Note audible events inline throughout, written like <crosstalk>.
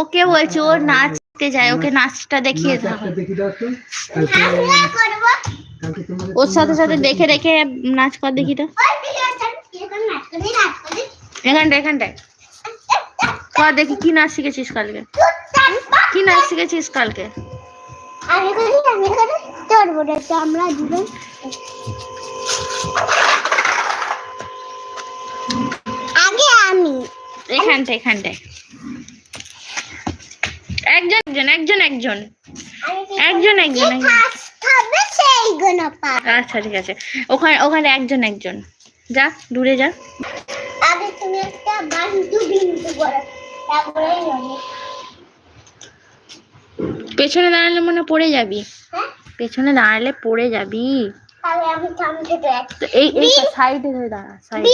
ওকে বলছি ও নাচতে যায় ওকে নাচটা দেখিয়ে দাও। নাচটা দেখি দাও তো কালকে কালকে তোমাদের ওর সাথে সাথে দেখে দেখে নাচ কর দেখি তো। এখানটা এখানটায় কর দেখি কি নাচ শিখেছিস কালকে? কি নাচ শিখেছিস কালকে? আমি করি আমি করি। তোর বড় আমরা দুজন। আগে আমি। এখানটায় এখানটায়। একজন একজন একজন একজন। একজন একজন একজন। পাবে আচ্ছা ঠিক আছে। ওখানে ওখানে একজন একজন। যা দূরে যা। আগে তুমি একটা বান্ধু বিন্দু করো তারপরে পেছনে দাঁড়ালে মনে পড়ে যাবি। হ্যাঁ? পেছনে দাঁড়ালে পড়ে যাবি। এই এই সাইডে ধরে দাঁড়া সাইডে।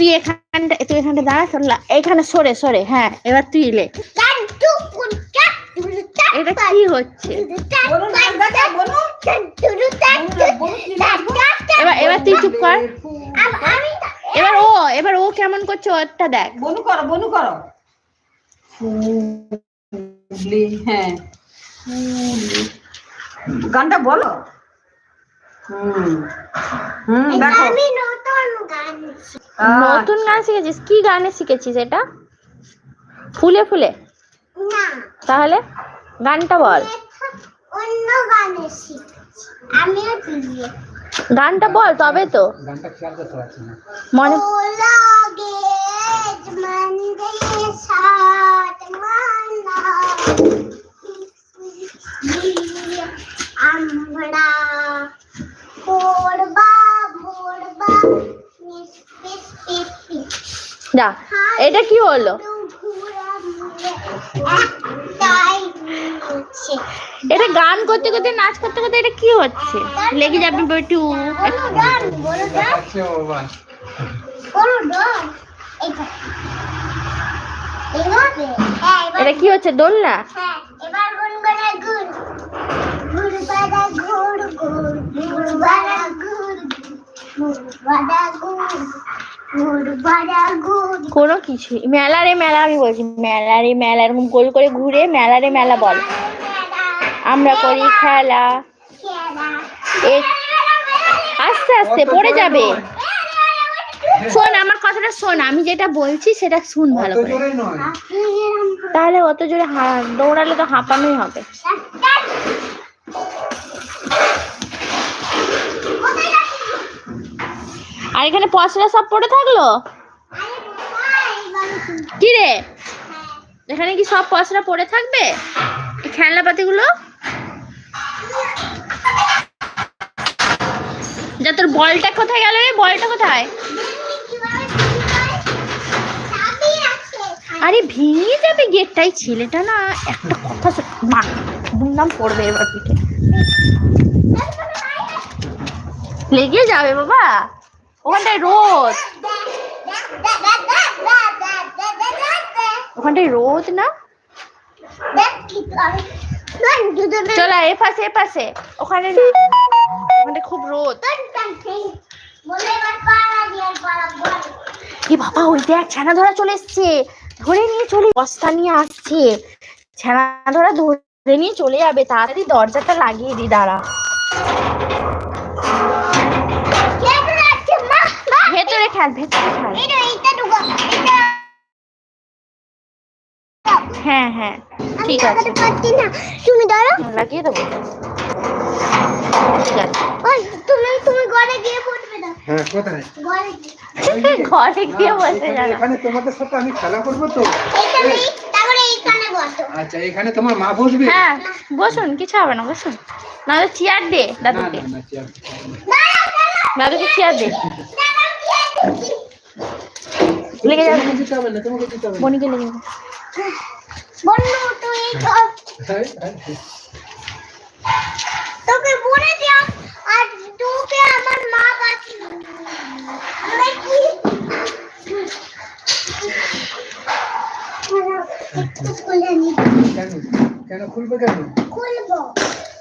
তুই এখানটা তুই এখানটা দাঁড়া এখানে সরে সরে হ্যাঁ এবার তুই এটা কি হচ্ছে? এবার এবার তুই চুপ কর। এবার ও এবার ও কেমন করছে ওরটা দেখ। বনু করো বনু করো। হ্যাঁ। গানটা বলো। হুম। হুম দেখো। নতুন গান শিখেছিস? কি গানে শিখেছিস এটা? ফুলে ফুলে। না। তাহলে গানটা বল। অন্য গানে শিখছি। আমিও দিয়ে। গানটা বল তবে তো। গানটা খেয়াল করতে পারছি না। মনে লাগে মন্দে সাথ মানা <laughs> আমরা যা এটা কি হলো? এটা গান করতে করতে, নাচ করতে করতে এটা কি হচ্ছে? লেগে যাবে বেটু এটা কি হচ্ছে, দোলনা? কোনো কিছু মেলা রে মেলা আমি বলছি মেলা রে মেলা এরকম গোল করে ঘুরে মেলা রে মেলা বল। আমরা করি খেলা। আস্তে আস্তে পড়ে যাবে। শোন আমার কথাটা শোন আমি যেটা বলছি সেটা শুন ভালো করে। তাহলে অত জোরে হা- দৌড়ালে তো হাঁপানোই হবে। আর এখানে পশরা সব পড়ে থাকল? কি রে এখানে কি সব পশরা পড়ে থাকবে? এই খেলনাপাতিগুলো? যা তোর বলটা কোথায় গেল রে? বলটা কোথায়? আরে ভেঙে যাবে গেটটাই, ছেলেটা না একটা কথা মা, দুমদাম পড়বে এবার পিঠে। লেগে যাবে বাবা। ওখানটায় রোদ। ওখানটায় রোদ না? চল, এ পাশে এ পাশে। ওখানে না খুব রোদ। এ বাবা, ওই দেখ, ছানা ধরা চলে এসছে। ধরে নিয়ে চলে, বস্তা নিয়ে আসছে। ছানা ধরা ধরে নিয়ে চলে যাবে। তাড়াতাড়ি দরজাটা লাগিয়ে দি, দাঁড়া। ভেতরে খেল ভেতরে খেল হ্যাঁ হ্যাঁ ঠিক আছে। তুমি ধরো। লাগিয়ে দেবো। ঠিক আছে। ওই, তুমি তুমি ঘরে গিয়ে পড়বে না হ্যাঁ কোথায়? ঘরে <laughs> ঘরে গিয়ে বসে যাবে। এখানে তোমাদের সাথে আমি খেলা করব তো। এইখানে তারপরে এইখানে বসো। আচ্ছা এখানে তোমার মা বসবে? হ্যাঁ বসুন কিছু হবে না বসুন। নাহলে চেয়ার দে দাদুকে। দাদুকে চেয়ার দে। লেগে যাবে। দিতে হবে না তোমাকে দিতে হবে বনিকে লেগে যাবে। বন্ধু তুই তো- হ্যাঁ, হ্যাঁ। তোকে বলে দিলাম আর তোকে আমার মা নি। কেন? খুলবে কেন? খুলবো।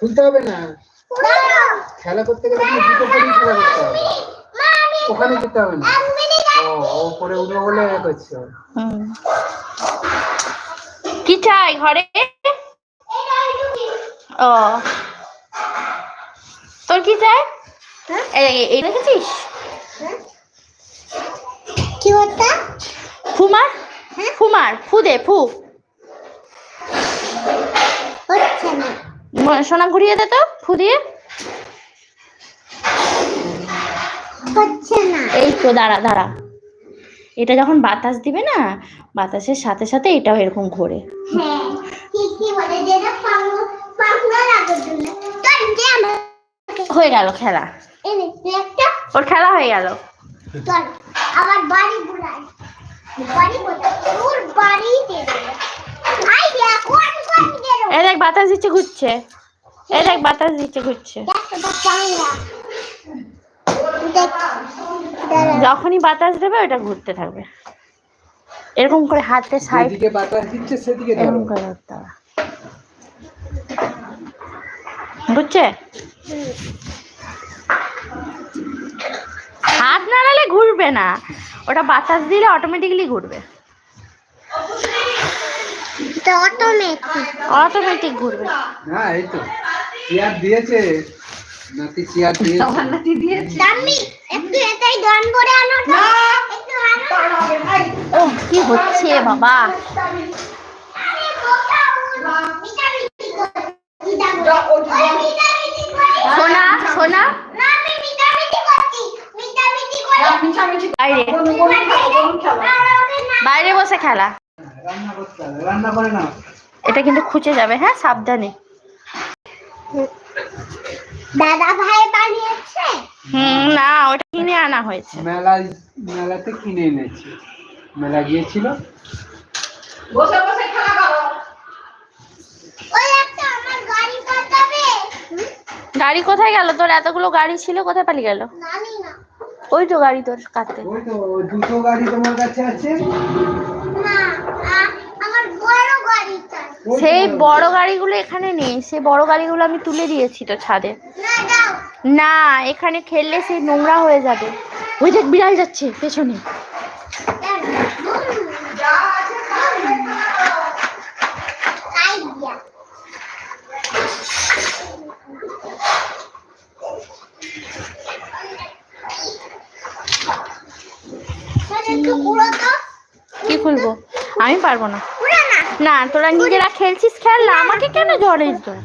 খুলতে হবে না। খেলা করতে গেলে জুতো পরেই খেলা করতে হবে। ওখানে যেতে হবে না। ও ওপরে উঠবে বলে এ করছে। কি চাই ঘরে? ও। তোর কি চাই? এই দেখেছিস? কি ওটা ফুমার? ফুমার ফু দে ফু। সোনা ঘুরিয়ে দে তো ফু দিয়ে। হচ্ছে না। এই তো দাঁড়া দাঁড়া। এটা যখন বাতাস দিবে না বাতাসের সাথে সাথে এটাও এরকম ঘোরে। হ্যাঁ হয়ে গেল খেলা। ওর খেলা হয়ে গেল। আবার বাড়ি ঘুরাই আই দেখ বাতাস দিচ্ছে ঘুরছে। এই দেখ বাতাস দিচ্ছে ঘুরছে। যখনই বাতাস দেবে ওটা ঘুরতে থাকবে। এরকম করে হাতে সাইড যেদিকে বাতাস দিচ্ছে সেদিকে এরকম করে ধরতে হবে। বুঝছে? হাত নাড়ালে ঘুরবে না। ওটা বাতাস দিলে অটোমেটিক্যালি ঘুরবে। অটোমেটিক অটোমেটিক ঘুরবে। না এই তো। দিয়েছে। নাতি চেয়ার দিয়েছে আমার <laughs> নাতি দিয়েছে দামি একটু এটাই গান করে আনো তো। একটু আনো। ও কি হচ্ছে বাবা? সোনা সোনা? বাইরে। বসে খেলা। রান্না করতে হবে রান্না করে না এটা কিন্তু খুঁজে যাবে হ্যাঁ সাবধানে। দাদা ভাই বানিয়েছে? হুম না ওটা কিনে আনা হয়েছে। মেলায় মেলাতে কিনে এনেছি। মেলা গিয়েছিল? বসে বসে খেলা করো। ওই একটা আমার গাড়ি পাঠাবে। গাড়ি কোথায় গেল? তোর এতগুলো গাড়ি ছিল কোথায় পালিয়ে গেল? জানি না। ওই তো গাড়ি তোর কাছে। ওই তো দুটো গাড়ি তোমার কাছে আছে না আ- আমার বড় গাড়িটা ওই তো সেই বড় গাড়িগুলো এখানে নেই সেই বড় গাড়িগুলো আমি তুলে দিয়েছি তো ছাদে। না এখানে খেললে সেই নোংরা হয়ে যাবে। ওই দেখ বিড়াল যাচ্ছে পেছনে। কি খুলবো? আমি পারব না। না তোরা নিজেরা খেলছিস খেল না আমাকে কেন তোর?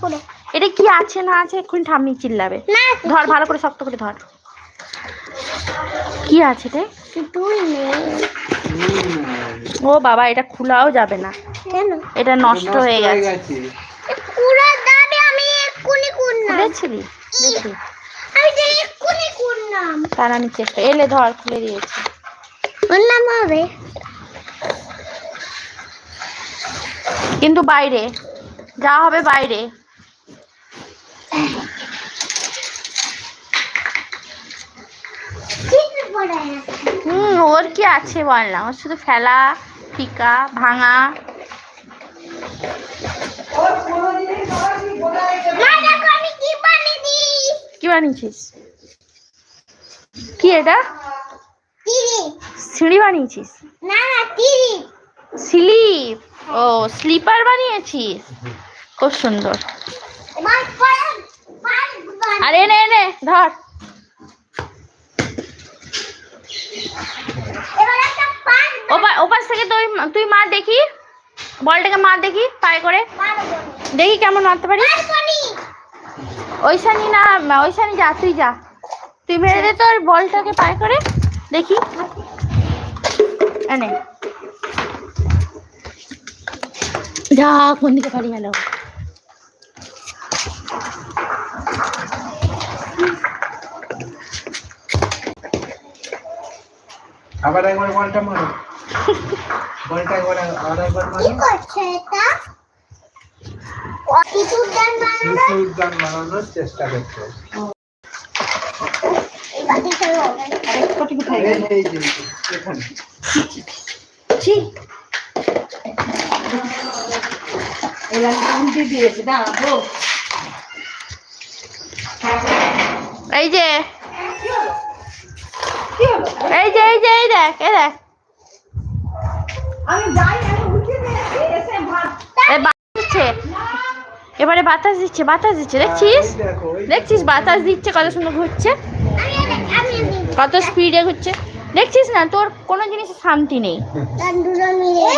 পুরো এটা কি আছে না আছে এক্ষুনি ঠাম্মি চিল্লাবে। ধর ভালো করে শক্ত করে ধর। কি আছে রে? তুই নেই। ও বাবা এটা খোলাও যাবে না। কেন? এটা নষ্ট হয়ে গেছে। পুরো দাবি আমি এক্ষুনি করলাম খুলেছিলি? দেখি। আমি তো এক্ষুনি করলাম তারা আমি চেষ্টা এলে ধর খুলে দিয়েছি। করলাম হবে। কিন্তু বাইরে। যা হবে বাইরে। হুম ওর কি আছে বললাম ওর শুধু ফেলা ফিকা ভাঙা। কি বানিয়েছিস? কি এটা? সিঁড়ি বানিয়েছিস? না না স্লিপ ও, স্লিপার বানিয়েছিস? খুব সুন্দর। আর এনে এনে ধর। ওপাশ থেকে তুই তুই মার দেখি। বলটাকে মার দেখি, পায়ে করে। দেখি কেমন মারতে পারিস। পারব নি ওইখানি না ওইখানে যা, তুই যা। তুই মেরে দে তোর বলটাকে পায়ে করে। দেখি। এনে যা কোন দিকে পারি গেল? আবার একবার বলটা মারো। বলটা একবার আর একবার কি করছে এটা? শিশু উদ্যান বানানোর? চেষ্টা করছে। এই গেল এই যে এখানে। এই যে। এই যে এই যে এই দেখ এই দেখ। এবারে বাতাস দিচ্ছে বাতাস দিচ্ছে দেখছিস? দেখছিস বাতাস দিচ্ছে কত সুন্দর ঘুরছে? কত স্পিডে ঘুরছে? দেখছিস না তোর কোনো জিনিসের শান্তি নেই।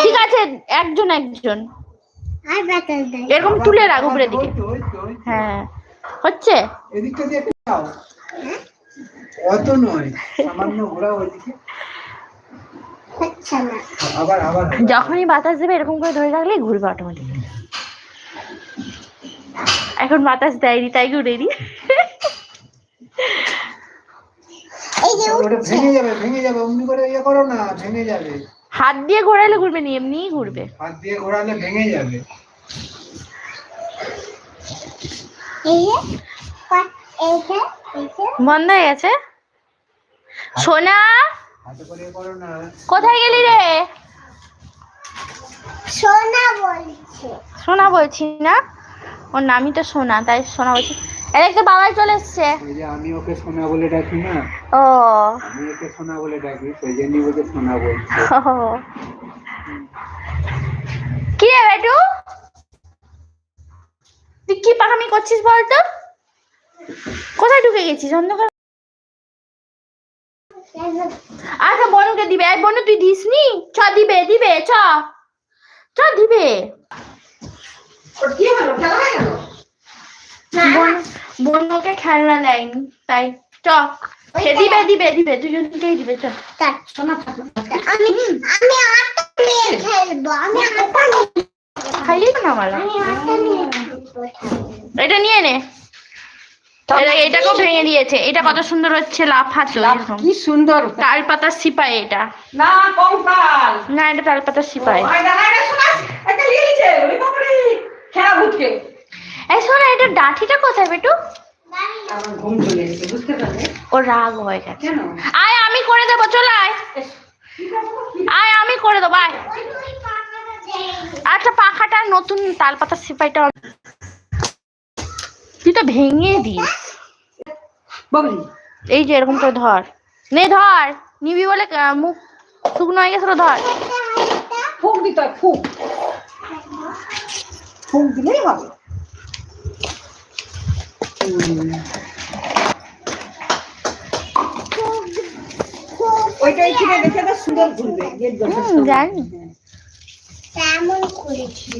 ঠিক আছে একজন একজন। এরকম তুলে রাখ উপরের দিকে। হ্যাঁ। হচ্ছে? এদিকটা দিয়ে একটু অত নয় সামান্য ঘোরা ওইদিকে। আবার আবার যখনই বাতাস দেবে এরকম করে ধরে রাখলেই ঘুরবে অটোমেটিক এখন বাতাস দেয়নি তাই ঘুরেনি এই যে ওটা ভেঙে যাবে ভেঙে যাবে অমনি করে ইয়ে করো না ভেঙে যাবে। হাত দিয়ে ঘোরালে ঘুরবে নি এমনিই ঘুরবে। হাত দিয়ে ঘোরালে ভেঙে যাবে। এই যে কয়- এই যে বন্ধ হয়ে গেছে? সোনা হাতে করে করো না। কোথায় গেলি রে? সোনা বলছে। সোনা বলছি না? ওর নামই তো সোনা তাই সোনা বলছি। এদিকে বাবাই চলে এসছে। ওই যে আমি ওকে সোনা বলে ডাকি না ও। আমি ওকে সোনা বলে ডাকি সেই জন্যই ওকে সোনা বলছি। কি রে বেটু? তুই কি পাকামি করছিস বলতো? কোথায় ঢুকে গেছিস? অন্ধকার আচ্ছা বনুকে দিবে। এই বনু তুই দিসনি চ দিবে দিবে চ। চ দিবে। কি হলো? খেলা হয়ে গেল? বনু বনুকে খেলনা দেয়নি তাই চ। সে দিবে দিবে দিবে দুজনকেই দিবে চ। আমি আমি আটা নিয়ে খেলব আমি আটা নিয়ে খাইয়ে না এটা নিয়ে নে। এটাকেও ভেঙে দিয়েছে। এটা কত সুন্দর হচ্ছে এরকম। কি সুন্দর তাল পাতার সিপাই এটা। না কঙ্কাল। না এটা তাল পাতার সিপাই খেলা এই শোনা এটা ডাঁঠিটা কোথায় বেটু? ও রাগ হয়ে গেছে। আয় আমি করে দেবো চল আয়। আয় আমি করে দেবো আয়। আচ্ছা পাখাটা নতুন তাল পাতার সিপাইটা তুই তো ভেঙে দিস। এই যে এরকম করে ধর। নে ধর। নিবি বলে মুখ শুকনো হয়ে গেছিল ধর। ফুক দিতে ফুক। ফুক দিলেই হবে। ওইটা এখানে দেখে তো সুন্দর ঘুরবে জানি তেমন করেছি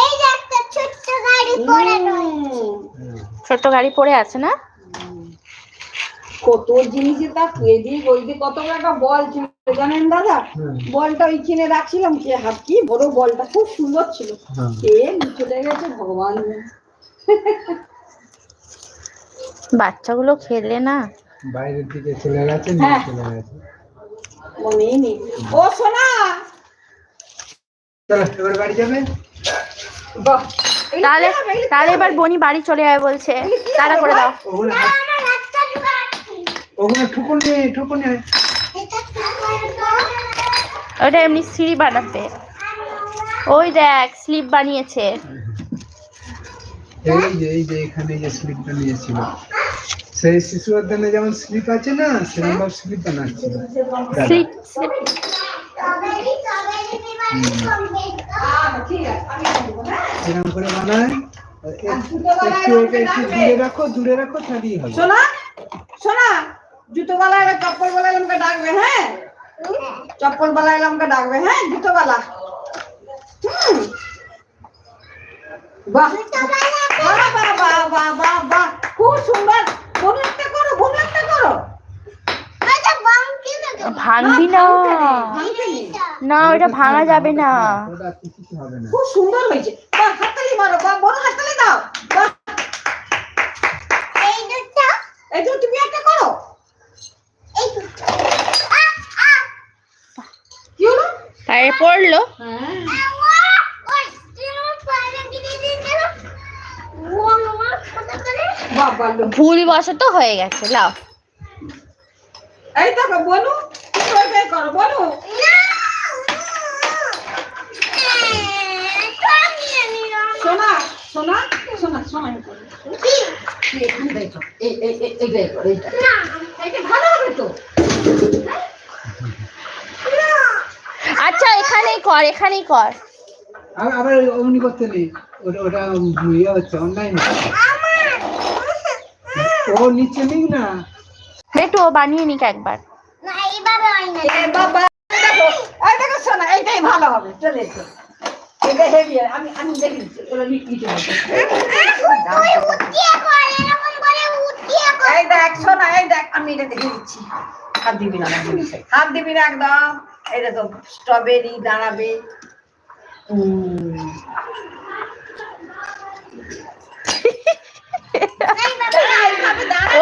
এই একটা ছোট্ট গাড়ি পড়ে ছোট্ট গাড়ি পড়ে আছে না? কত জিনিসে তা এদিক ওইদিক কত একটা বল ছিল জানেন দাদা। বলটা ওইখানে রাখছিলাম কে হাত কি? বড় বলটা খুব সুন্দর ছিল। কে নিচে গেছে ভগবান। বাচ্চাগুলো খেলে না। বাইরের দিকে চলে গেছে। নিয়ে চলে গেছে মনেই নেই ও সোনা! চলো বাড়ি যাবে? বাহ তাহলে তাহলে এবার? বনি বাড়ি চলে যাবে বলছে। তাড়া করে দাও। ওগুলো ঠুকুন ঠুকুন ওটা এমনি সিঁড়ি বানাবে ওই দেখ স্লিপ বানিয়েছে। এই যে এই যে এখানে যে স্লিপটা নিয়েছিল। সেই শিশু উদ্যানে যেমন স্লিপ আছে না সেরকম স্লিপ বানাচ্ছিল এরকম করে বানায়। একটু ওকে একটু দূরে রাখো দূরে রাখো তাহলেই হবে। সোনা সোনা জুতো এবার চপ্পল বালা ডাকবে হ্যাঁ? চপ্পল বালা ডাকবে হ্যাঁ জুতো বালা হুম। বাহ। বাহ বাহ বাহ খুব সুন্দর। বনু একটা করো বনু একটা করো। দেবে ভাঙবি না না। ওটা ভাঙা যাবে না। ওটা কিছু হবে না। খুব সুন্দর হয়েছে। বাহ হাততালি মারো বাহ বড় হাততালি দাও। বাহ এই দুটো। এই তো তুমি একটা করো। এই দুটো। আ আ। কি হলো? পায়ে পড়ল। হ্যাঁ আওয়া ওই তুমি পারে গিয়ে দিয়েছ ও মামা কত করে বাহ বাহ লো। ভুল বশত হয়ে গেছে লাও এই দেখো বনু তুমি ওইটাই করো বনু। না কামিয়ে নিও সোনা সোনা সোনা সোনা এই করো। কি তুই এখানে দেখো এই এই এই এইটাই করো এইটা। না এইটা ভালো হবে তো? আচ্ছা এখানেই কর এখানেই কর। আ- আবার অমনি করতে নেই। ওটা ওটা ইয়ে হচ্ছে অনলাইন ও নিচে নিক না। একটু ও বানিয়ে নিক একবার। না এইভাবে হয় না। এ বাবা দেখো এই দেখো শোনা এইটাই ভালো হবে চলে এসো। এটা হেভি আমি আমি দেখি ওরা লিখতে হবে তুই উঠিয়ে কর এরকম করে উঠিয়ে কর। এই দেখ শোনা এই দেখ আমি এটা দেখে দিচ্ছি। হাত দিবি না। হাত দিবি না। একদম। এই দেখো স্ট্রবেরি দাঁড়াবে।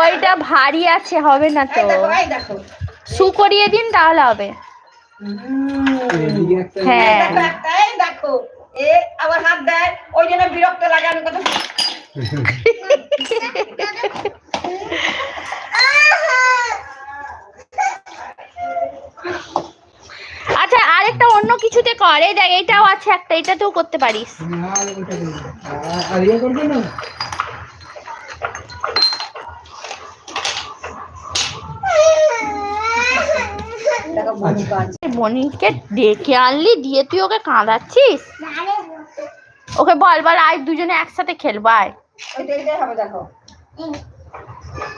ওইটা ভারী আছে, হবে না তো। সু করিয়ে দিন, তাহলে হবে। হ্যাঁ। দেখো আচ্ছা আরেকটা অন্য কিছুতে করে, দেখ, এটাও আছে একটা, এটাতেও করতে পারিস। না দেখো বন্ধু কাজ বনিকে ডেকে আনলি দিয়ে তুই ওকে কাঁদাচ্ছিস? ওকে বল বল আজ দুজনে একসাথে খেলব আয়। ওইটা এটাই হবে দেখো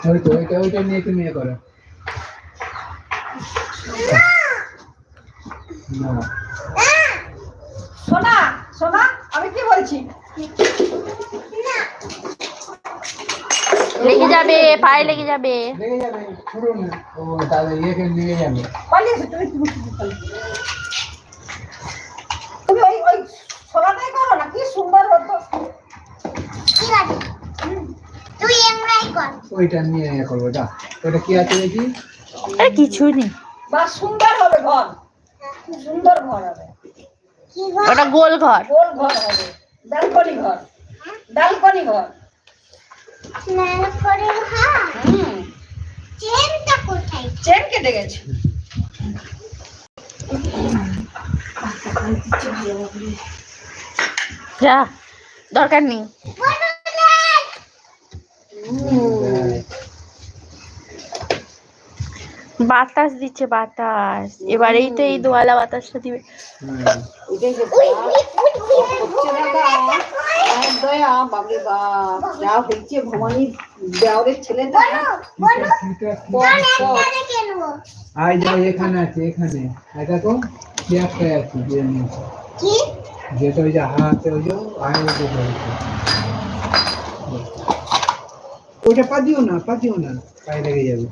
ওই তো ওইটা ওইটা নিয়ে তুমি ইয়ে সোনা সোনা আমি কি বলছি? লেগে যাবে পায়ে লেগে যাবে। লেগে যাবে ছুড়ো ও তাহলে ইয়েকে নিয়ে যাবে। পালিয়েছো তুমি ওই ওই সোনাটাই করো না কি সুন্দর হতো। ঠিক আছে। তুই এমরাই কর। ওইটা নিয়ে ইয়ে করব যা। ওটা কি আছে দেখি? আরে কিছুই নেই। বা সুন্দর হবে ঘর। সুন্দর ঘর হবে। ওটা গোল ঘর। গোল ঘর হবে। ব্যালকনি ঘর। ব্যালকনি ঘর স্নান করে হ্যাঁ হুম চেনটা কোথায় চেন কেটে গেছে যা দরকার নেই বাতাস দিচ্ছে বাতাস এবারেই তো এই দোয়ালা বাতাসটা দিবে হ্যাঁ। এটাই যে হচ্ছে দাদা আমার দয়া বাবরে বাপ যা হয়েছে ভবানী দেওয়ারের। এখানে আই যাও এখানে আছে এখানে। আছে যে কি? যেটা ওই যে হাতে ওই যে আয় ওই। ওটা পাতিও না পাতিও না। পায়ে লেগে যাবে।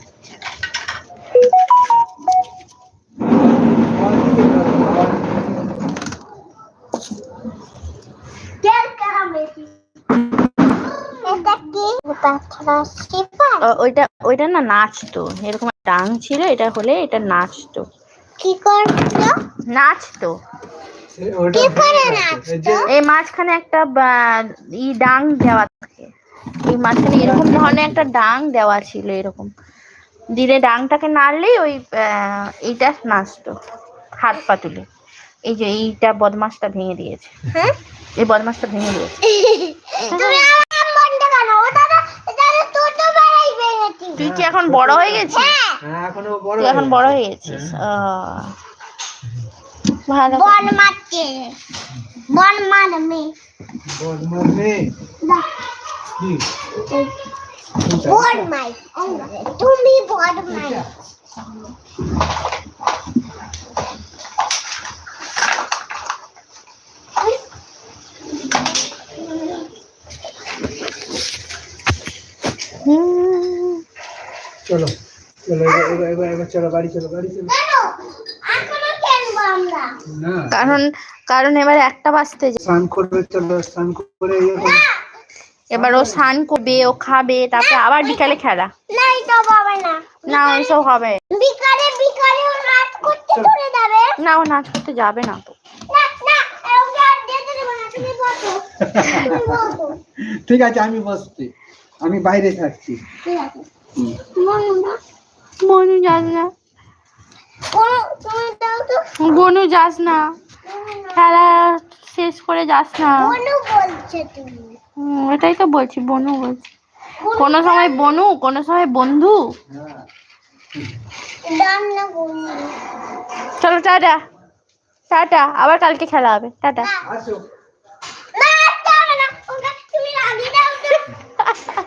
ওইটা ওইটা না নাচতো। এরকম একটা ডাং ছিল এটা হলে এটা নাচতো। কি করছ নাচতো। এই মাঝখানে একটা ই ডাং দেওয়া থাকে। এই মাঝখানে এরকম ধরনের একটা ডাং দেওয়া ছিল এরকম। দিলে ডাংটাকে নাড়লেই ওই এইটা নাচতো হাত পা তুলে। এই যে এইটা বদমাসটা ভেঙে দিয়েছে। হ্যাঁ? এই বদমাসটা ভেঙে দিয়েছে <laughs> তুমি আমার মনটা কেন ওটা তো এটা তো ছোট বেলায় ভেঙেছি তুই কি এখন বড় হয়ে গেছিস? হ্যাঁ হ্যাঁ বড় তুই এখন। বড় হয়ে গেছিস? আহ, ভালো বল মারছে বল মনে দা কি? কোনটা? বল মাই। তুমি বল মাই। হুম, চলো চলো এবার এবার এবার চলো বাড়ি চলো বাড়ি চলো। কেন? এখনও খেলব আমরা? না। কারণ কারণ এবার একটা বাজতে স্নান করবে চলো স্নান করে ইয়ে এবার ও স্নান করবে ও খাবে তারপরে আবার বিকালে খেলা। না এটা বাবা না। না ওইসব হবে। বিকালে বিকালে ও রাত করতে চলে। যাবে। না ও নাচ করতে যাবে না তো। <laughs> ঠিক আছে আমি বসছি। আমি বাইরে থাকছি। ঠিক আছে। বনু যাস না। বনু যাস না। খেলা শেষ করে যাস না। এটাই তো বলছি বনু বলছি। কোনো সময় বনু কোনো সময় বন্ধু। চলো টাটা। টাটা আবার কালকে খেলা হবে। টাটা। <laughs>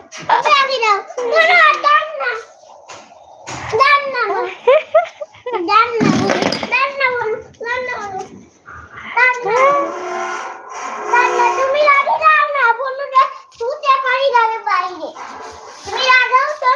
তুমি রাজাও তো